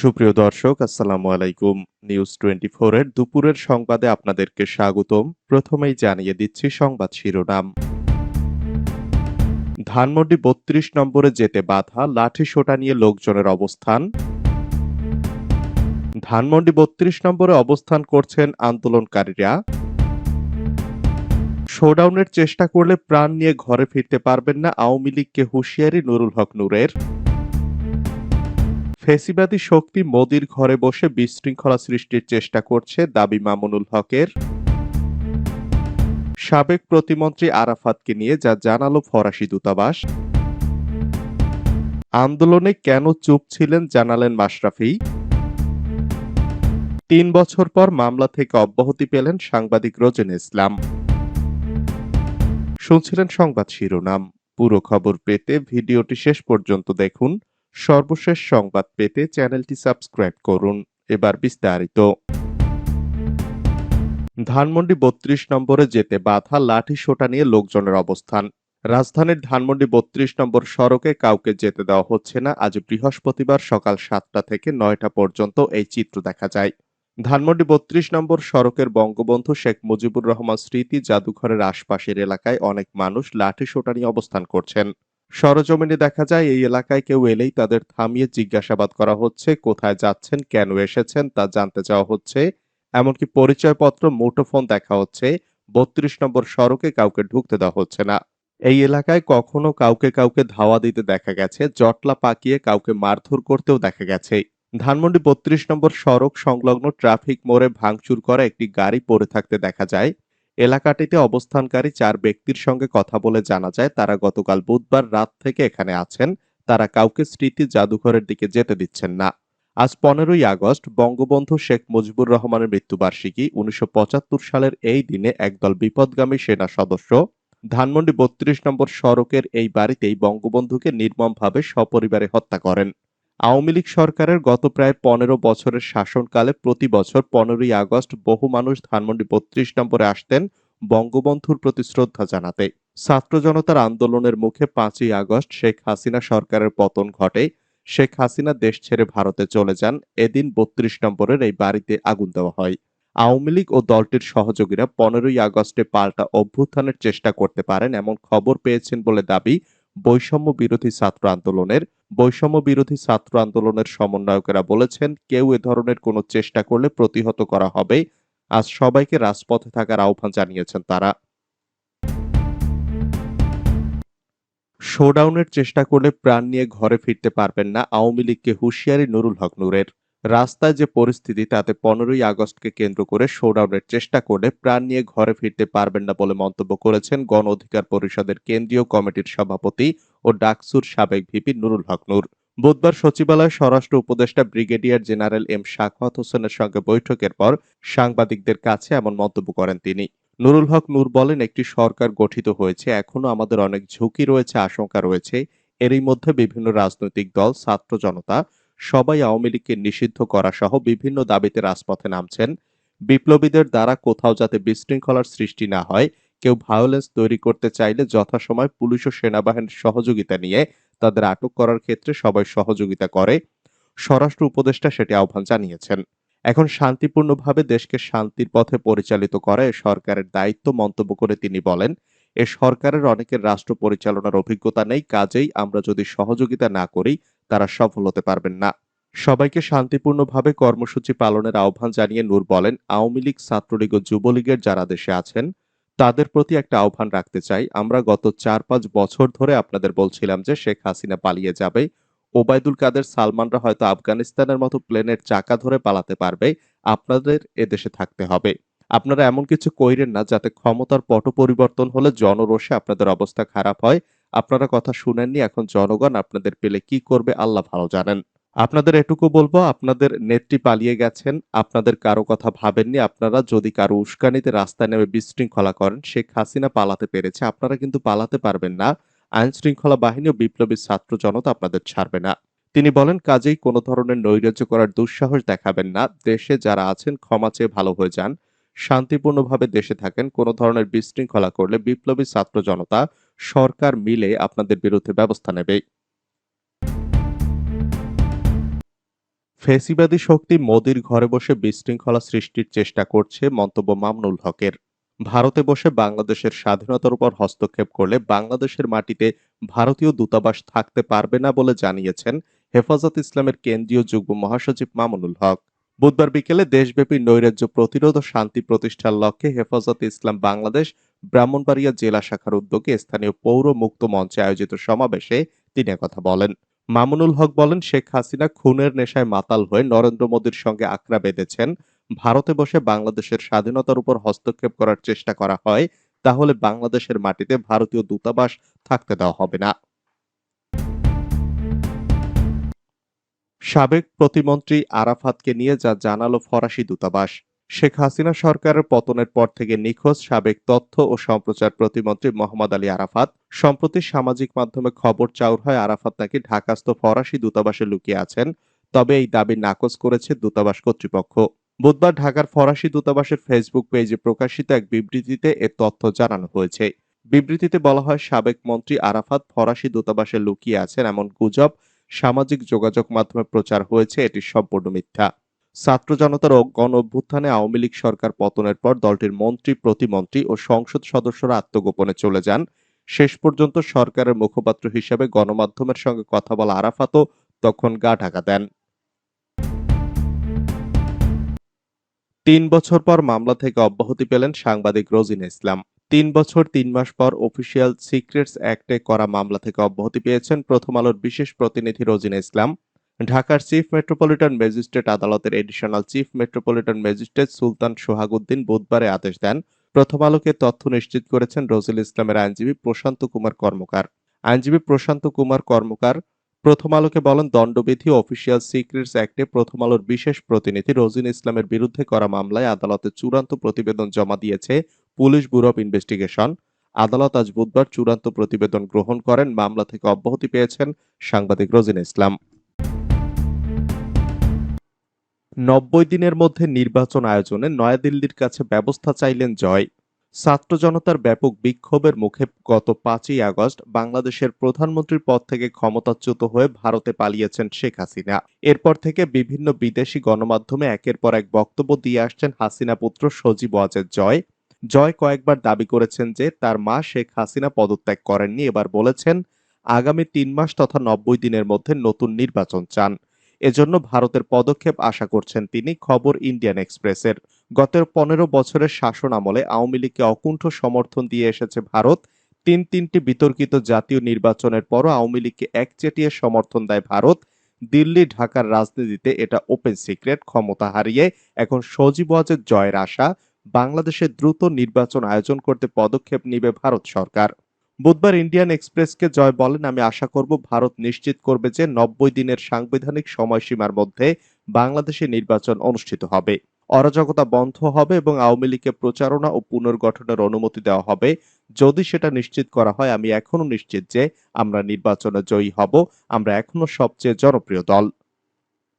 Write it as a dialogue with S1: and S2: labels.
S1: সুপ্রিয় দর্শক, আসসালামু আলাইকুম। নিউজ টোয়েন্টি এর দুপুরের সংবাদে আপনাদেরকে স্বাগতম। প্রথমেই জানিয়ে দিচ্ছি সংবাদ শিরোনাম। ধানমন্ডি বত্রিশ নম্বরে যেতে বাধা, লাঠি সোটা নিয়ে লোকজনের অবস্থান। ধানমন্ডি বত্রিশ নম্বরে অবস্থান করছেন আন্দোলনকারীরা। শোডাউনের চেষ্টা করলে প্রাণ নিয়ে ঘরে ফিরতে পারবেন না আওয়ামী লীগকে হুঁশিয়ারি নুরুল হক নূরের। ফেসিবাদী শক্তি মোদির ঘরে বসে বিশৃঙ্খলা সৃষ্টির চেষ্টা করছে দাবি মামুনুল হকের। সাবেক প্রতিমন্ত্রী আরাফাতকে নিয়ে যা জানালো ফরাসি দূতাবাস। আন্দোলনে কেন চুপ ছিলেন জানালেন মাশরাফি। তিন বছর পর মামলা থেকে অব্যাহতি পেলেন সাংবাদিক রোজেন ইসলাম। শুনছিলেন সংবাদ শিরোনাম। পুরো খবর পেতে ভিডিওটি শেষ পর্যন্ত দেখুন। সর্বশেষ সংবাদ পেতে চ্যানেলটি সাবস্ক্রাইব করুন। এবার বিস্তারিত। ধানমন্ডি বত্রিশ নম্বরে যেতে বাধা, লাঠি সোটা নিয়ে লোকজনের অবস্থান। রাজধানীর ধানমন্ডি বত্রিশ নম্বর সড়কে কাউকে যেতে দেওয়া হচ্ছে না। আজ বৃহস্পতিবার সকাল সাতটা থেকে নয়টা পর্যন্ত এই চিত্র দেখা যায়। ধানমন্ডি বত্রিশ নম্বর সড়কের বঙ্গবন্ধু শেখ মুজিবুর রহমান স্মৃতি জাদুঘরের আশপাশের এলাকায় অনেক মানুষ লাঠি সোটা নিয়ে অবস্থান করছেন। সরজমিনে দেখা যায়, এই এলাকায় কেউ এলেই তাদের থামিয়ে জিজ্ঞাসাবাদ করা হচ্ছে, কোথায় যাচ্ছেন, কেন এসেছেন, তা জানতে চাওয়া হচ্ছে। এমনকি পরিচয়পত্র, মুঠোফোন দেখা হচ্ছে, বত্রিশ নম্বর সড়কে কাউকে ঢুকতে দেওয়া হচ্ছে না। এই এলাকায় কখনো কাউকে কাউকে ধাওয়া দিতে দেখা গেছে, জটলা পাকিয়ে কাউকে মারধর করতেও দেখা গেছে। ধানমন্ডি বত্রিশ নম্বর সড়ক সংলগ্ন ট্রাফিক মোড়ে ভাঙচুর করা একটি গাড়ি পড়ে থাকতে দেখা যায়। এলাকাটিতে অবস্থানকারী চার ব্যক্তির সঙ্গে কথা বলে জানা যায়, তারা গতকাল বুধবার রাত থেকে এখানে আছেন। তারা কাউকে স্মৃতি জাদুঘরের দিকে যেতে দিচ্ছেন না। আজ পনেরোই আগস্ট, বঙ্গবন্ধু শেখ মুজিবুর রহমানের মৃত্যুবার্ষিকী, উনিশশো পঁচাত্তর সালের এই দিনে একদল বিপদগামী সেনা সদস্য ধানমন্ডি বত্রিশ নম্বর সড়কের এই বাড়িতেই বঙ্গবন্ধুকে নির্মমভাবে সপরিবারে হত্যা করেন। আওয়ামী লীগ সরকারের গত প্রায় পনেরো বছরের শাসনকালে প্রতি বছর পনেরোই আগস্ট বহু মানুষ ধানমন্ডি বত্রিশ নম্বরে আসতেন বঙ্গবন্ধুর প্রতি শ্রদ্ধা জানাতে। ছাত্র জনতার আন্দোলনের মুখে পাঁচই আগস্ট শেখ হাসিনা সরকারের পতন ঘটে। শেখ হাসিনা দেশ ছেড়ে ভারতে চলে যান। এদিন বত্রিশ নম্বরের এই বাড়িতে আগুন দেওয়া হয়। আওয়ামী লীগ ও দলটির সহযোগীরা পনেরোই আগস্টে পাল্টা অভ্যুত্থানের চেষ্টা করতে পারেন এমন খবর পেয়েছেন বলে দাবি বৈষম্য বিরোধী ছাত্র আন্দোলনের বৈষম্য বিরোধী ছাত্র আন্দোলনের সমন্বয়কেরা বলেছেন, কেউ এ ধরনের কোনো চেষ্টা করলে প্রতিহত করা হবে। আজ সবাইকে রাজপথে থাকার আহ্বান জানিয়েছেন তারা। শোডাউনের চেষ্টা করলে প্রাণ নিয়ে ঘরে ফিরতে পারবেন না আওয়ামী লীগকে হুঁশিয়ারি নুরুল হক নূরের। রাস্তায় যে পরিস্থিতি, তাতে পনেরোই আগস্টকে কেন্দ্র করে শোডাউনের চেষ্টা করলে প্রাণ নিয়ে ঘরে ফিরতে পারবেন না বলে মন্তব্য করেছেন গণ অধিকার পরিষদের কেন্দ্রীয় কমিটির সভাপতি ও ডাকসুর সাবেক ভিপি নুরুল হক নূর। বুধবার সচিবালয়ে স্বরাষ্ট্র উপদেষ্টা ব্রিগেডিয়ার জেনারেল এম শাকওয়াত হোসেনের সঙ্গে বৈঠকের পর সাংবাদিকদের কাছে এমন মন্তব্য করেন তিনি। নুরুল হক নূর বলেন, একটি সরকার গঠিত হয়েছে, এখনও আমাদের অনেক ঝুঁকি রয়েছে, আশঙ্কা রয়েছে। এরই মধ্যে বিভিন্ন রাজনৈতিক দল, ছাত্র জনতা সবাই আওয়ামী লীগকে নিষিদ্ধ করা সহ বিভিন্ন দাবিতে রাজপথে নামছেন। বিপ্লবীদের দ্বারা কোথাও যাতে বিশৃঙ্খলার সৃষ্টি না হয়, কেউ ভায়োলেন্স তৈরি করতে চাইলে যথাসময় পুলিশ ও সেনাবাহিনীর সহযোগিতা নিয়ে তাদের আটক করার ক্ষেত্রে সবাই সহযোগিতা করে, স্বরাষ্ট্র উপদেষ্টা সেটি আহ্বান জানিয়েছেন। এখন শান্তিপূর্ণভাবে দেশকে শান্তির পথে পরিচালিত করা সরকারের দায়িত্ব মন্তব্য করে তিনি বলেন এ সরকারের অনেকের রাষ্ট্র পরিচালনার অভিজ্ঞতা নেই, কাজেই আমরা যদি সহযোগিতা না করি, তারা সফল হতে পারবেন না। সবাইকে শান্তিপূর্ণভাবে কর্মসূচি পালনের আহ্বান জানিয়ে নূর বলেন, আওয়ামী লীগ, ছাত্রলীগ ও যুবলীগের যারা দেশে আছেন, তাদের প্রতি একটা আহ্বান রাখতে চাই। আমরা গত চার পাঁচ বছর ধরে আপনাদের বলছিলাম যে শেখ হাসিনা পালিয়ে যাবে। ওবায়দুল কাদের, সালমানরা হয়তো আফগানিস্তানের মতো প্লেনের চাকা ধরে পালাতে পারবে। আপনাদের এদেশে থাকতে হবে। আপনারা এমন কিছু কইরেন না যাতে ক্ষমতার পট পরিবর্তন হলে জনরোষে আপনাদের অবস্থা খারাপ হয়। আপনারা কথা শুনেননি, এখন জনগণ আপনাদের পেলে কি করবে আল্লাহ ভালো জানেন। আপনাদের এটুকু বলব, আপনাদের নেত্রী পালিয়ে গেছেন, আপনাদের কারও কথা ভাবেননি, আপনারা যদি কারও উস্কানিতে রাস্তায় নেমে বিশৃঙ্খলা করেন, শেখ হাসিনা পালাতে পেরেছে। আপনারা কিন্তু পালাতে পারবেন না। আইন শৃঙ্খলা বাহিনী ও বিপ্লবী ছাত্র জনতা আপনাদের ছাড়বে না। তিনি বলেন, কাজেই কোনো ধরনের নৈরাজ্য করার দুঃসাহস দেখাবেন না। দেশে যারা আছেন, ক্ষমা চেয়ে ভালো হয়ে যান। শান্তিপূর্ণভাবে দেশে থাকেন, কোনো ধরনের বিশৃঙ্খলা করলে বিপ্লবী ছাত্র জনতা সরকার মিলে আপনাদের বিরুদ্ধে ব্যবস্থা নেবে। ফেসিবাদী শক্তি মোদির ঘরে বসে বিশৃঙ্খলা সৃষ্টির চেষ্টা করছে মন্তব্য মামনুল হকের। ভারতে বসে বাংলাদেশের স্বাধীনতার উপর হস্তক্ষেপ করলে বাংলাদেশের মাটিতে ভারতীয় দূতাবাস থাকতে পারবে না বলে জানিয়েছেন হেফাজত ইসলামের কেন্দ্রীয় যুগ্ম মহাসচিব মামুনুল হক। বুধবার বিকেলে দেশব্যাপী নৈরাজ্য প্রতিরোধ ও শান্তি প্রতিষ্ঠার লক্ষ্যে হেফাজত ইসলাম বাংলাদেশ ব্রাহ্মণবাড়িয়া জেলা শাখার উদ্যোগে স্থানীয় পৌর মুক্ত মঞ্চে আয়োজিত সমাবেশে তিনি কথা বলেন। মামুনুল হক বলেন, শেখ হাসিনা খুনের নেশায় মাতাল হয়ে নরেন্দ্র মোদীর সঙ্গে আকড়া বেঁধেছেন। ভারতে বসে বাংলাদেশের স্বাধীনতার উপর হস্তক্ষেপ করার চেষ্টা করা হয়, তাহলে বাংলাদেশের মাটিতে ভারতীয় দূতাবাস থাকতে দেওয়া হবে না। সাবেক প্রতিমন্ত্রী আরাফাতকে নিয়ে যা জানালো ফরাসি দূতাবাস, শেখ হাসিনা সরকারের পতনের পর থেকে নিখোঁজ সাবেক তথ্য ও সম্প্রচার প্রতিমন্ত্রী মোহাম্মদ আলী আরাফাত। সম্প্রতি সামাজিক মাধ্যমে খবর চাউর হয় আরাফাত নাকি ঢাকাস্থ ফরাসি দূতাবাসে লুকিয়ে আছেন, তবে এই দাবি নাকচ করেছে দূতাবাস কর্তৃপক্ষ। বুধবার ঢাকার ফরাসি দূতাবাসের ফেসবুক পেজে প্রকাশিত এক বিবৃতিতে এ তথ্য জানানো হয়েছে। বিবৃতিতে বলা হয়, সাবেক মন্ত্রী আরাফাত ফরাসি দূতাবাসে লুকিয়ে আছেন এমন গুজব সামাজিক যোগাযোগ মাধ্যমে প্রচার হয়েছে, এটি সম্পূর্ণ মিথ্যা। ছাত্র জনতার গণ অভ্যুত্থানে আওয়ামী লীগ সরকার পতনের পর দলটির মন্ত্রী, প্রতিমন্ত্রী ও সংসদ সদস্যরা আত্মগোপনে চলে যান। শেষ পর্যন্ত সরকারের মুখপাত্র হিসেবে গণমাধ্যমের সঙ্গে কথা বলা আরাফাতও তখন গা ঢাকা দেন। তিন বছর পর মামলা থেকে অব্যাহতি পেলেন সাংবাদিক রোজিনা ইসলাম। তিন বছর, তিন মাস পর অফিসিয়াল সিক্রেটস অ্যাক্টে করা মামলা থেকে অব্যাহতি পেয়েছেন প্রথম আলোর বিশেষ প্রতিনিধি রোজিনা ইসলাম। ঢাকার চিফ মেট্রোপলিটন ম্যাজিস্ট্রেট আদালতের additional chief metropolitan magistrate Sultan Sohaguddin বুধবারে আদেশ দেন, প্রথম আলোকে তথ্য নিশ্চিত করেছেন রজিল ইসলামের আইনজীবী প্রশান্ত কুমার কর্মকার। আইনজীবী প্রশান্ত কুমার কর্মকার প্রথম আলোকে বলেন, দণ্ডবিধি অফিসিয়াল সিক্রেটস অ্যাক্টে প্রথম আলোর বিশেষ প্রতিনিধি রোজিন ইসলামের বিরুদ্ধে করা মামলায় আদালতে চূড়ান্ত প্রতিবেদন জমা দিয়েছে পুলিশ ব্যুরো অব ইনভেস্টিগেশন। আদালত আজ বুধবার চূড়ান্ত প্রতিবেদন গ্রহণ করেন। মামলা থেকে অব্যাহতি পেয়েছেন সাংবাদিক রোজিন ইসলাম। নব্বই দিনের মধ্যে নির্বাচন আয়োজনে নয়াদিল্লির কাছে ব্যবস্থা চাইলেন জয়। ছাত্র জনতার ব্যাপক বিক্ষোভের মুখে গত পাঁচই আগস্ট বাংলাদেশের প্রধানমন্ত্রীর পদ থেকে ক্ষমতাচ্যুত হয়ে ভারতে পালিয়েছেন শেখ হাসিনা। এরপর থেকে বিভিন্ন বিদেশি গণমাধ্যমে একের পর এক বক্তব্য দিয়ে আসছেন হাসিনা পুত্র সজীব ওয়াজেদ জয়। জয় কয়েকবার দাবি করেছেন যে তার মা শেখ হাসিনা পদত্যাগ করেননি। এবার বলেছেন, আগামী তিন মাস তথা নব্বই দিনের মধ্যে নতুন নির্বাচন চান। এজন্য ভারতের পদক্ষেপ আশা করছেন তিনি খবর ইন্ডিয়ান এক্সপ্রেসের। গত পনেরো বছরের শাসন আমলে আওয়ামী লীগকে অকুণ্ঠ সমর্থন দিয়ে এসেছে ভারত। তিন তিনটি বিতর্কিত জাতীয় নির্বাচনের পরও আওয়ামী লীগকে একচেটিয়া সমর্থন দেয় ভারত। দিল্লি, ঢাকার রাজনীতিতে এটা ওপেন সিক্রেট ক্ষমতা হারিয়ে এখন সজীব ওয়াজেদ জয়ের আশা। বাংলাদেশে দ্রুত নির্বাচন আয়োজন করতে পদক্ষেপ নিবে ভারত সরকার। বুধবার ইন্ডিয়ান এক্সপ্রেসকে জয় বলেন, আমি আশা করব ভারত নিশ্চিত করবে যে নব্বই দিনের সাংবিধানিক সময়সীমার মধ্যে বাংলাদেশে নির্বাচন অনুষ্ঠিত হবে। অরাজকতা বন্ধ হবে এবং আওয়ামী লীগকে প্রচারণা ও পুনর্গঠনের অনুমতি দেওয়া হবে। যদি সেটা নিশ্চিত করা হয়, আমি এখনও নিশ্চিত যে আমরা নির্বাচনে জয়ী হব। আমরা এখনও সবচেয়ে জনপ্রিয় দল।